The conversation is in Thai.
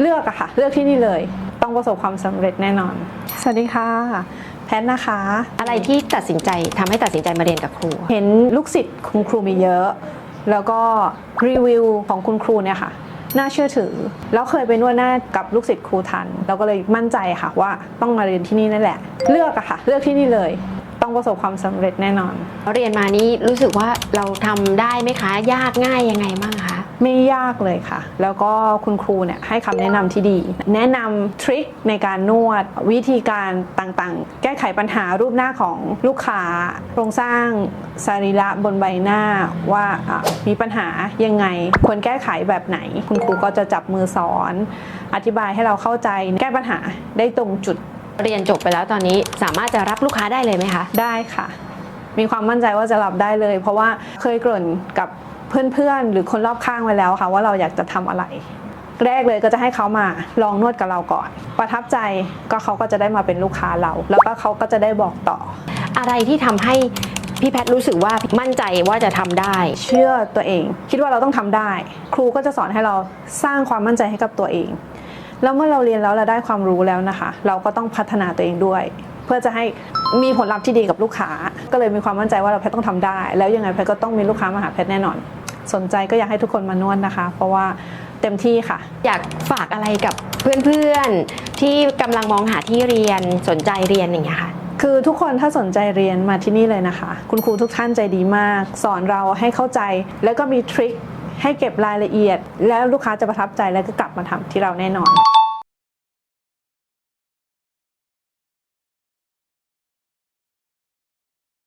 เลือกอะค่ะ เลือกที่นี่เลย ต้องประสบความสำเร็จแน่นอน สวัสดีค่ะ แพทนะคะ อะไรที่ตัดสินใจทำให้ตัดสินใจมาเรียนกับครู เห็นลูกศิษย์คุณครูมีเยอะ แล้วก็รีวิวของคุณครูเนี่ยค่ะ น่าเชื่อถือ แล้วเคยไปนวดหน้ากับลูกศิษย์ครูทัน เราก็เลยมั่นใจค่ะว่าต้องมาเรียนที่นี่นั่นแหละ เลือกอะค่ะ เลือกที่นี่เลยต้อง ประสบความสำเร็จแน่นอน เรียนมานี้รู้สึกว่าเราทำได้ไหมคะ ยากง่ายยังไงบ้างคะ ไม่ยากเลยค่ะ แล้วก็คุณครูเนี่ยให้คำแนะนำที่ดี แนะนำทริคในการนวดวิธีการต่างๆ แก้ไขปัญหารูปหน้าของลูกค้าโครงสร้างสรีระบนใบหน้าว่าอะมีปัญหายังไงควรแก้ไขแบบไหน คุณครูก็จะจับมือสอน อธิบายให้เราเข้าใจแก้ปัญหาได้ตรงจุด เรียนจบไปแล้วตอนนี้สามารถจะรับลูกค้าได้เลยไหมคะ ได้ค่ะ มีความมั่นใจว่าจะรับได้เลย เพราะว่าเคยเกริ่นกับเพื่อนๆ หรือคนรอบข้างไว้แล้วค่ะว่าเราอยากจะทำอะไร แรกเลยก็จะให้เขามาลองนวดกับเราก่อน ประทับใจก็เขาก็จะได้มาเป็นลูกค้าเรา แล้วก็เขาก็จะได้บอกต่อ อะไรที่ทำให้พี่แพทย์รู้สึกว่ามั่นใจว่าจะทำได้ เชื่อตัวเอง คิดว่าเราต้องทำได้ ครูก็จะสอนให้เราสร้างความมั่นใจให้กับตัวเอง แล้วเมื่อเราเรียนแล้วเราได้ความรู้แล้วนะคะ เราก็ต้องพัฒนาตัวเองด้วย เพื่อจะให้มีผลลัพธ์ที่ดีกับลูกค้า ก็เลยมีความมั่นใจว่าเราแพทต้องทำได้ แล้วยังไงแพทก็ต้องมีลูกค้ามาหาแพทแน่นอน สนใจก็อยากให้ทุกคนมานวดนะคะ เพราะว่าเต็มที่ค่ะ อยากฝากอะไรกับเพื่อนๆที่กำลังมองหาที่เรียนสนใจเรียนอย่างเงี้ยค่ะคือทุกคนถ้าสนใจเรียนมาที่นี่เลยนะคะ คุณครูทุกท่านใจดีมาก สอนเราให้เข้าใจ แล้วก็มีทริคให้เก็บรายละเอียด แล้วลูกค้าจะประทับใจแล้วก็กลับมาทำที่เราแน่นอน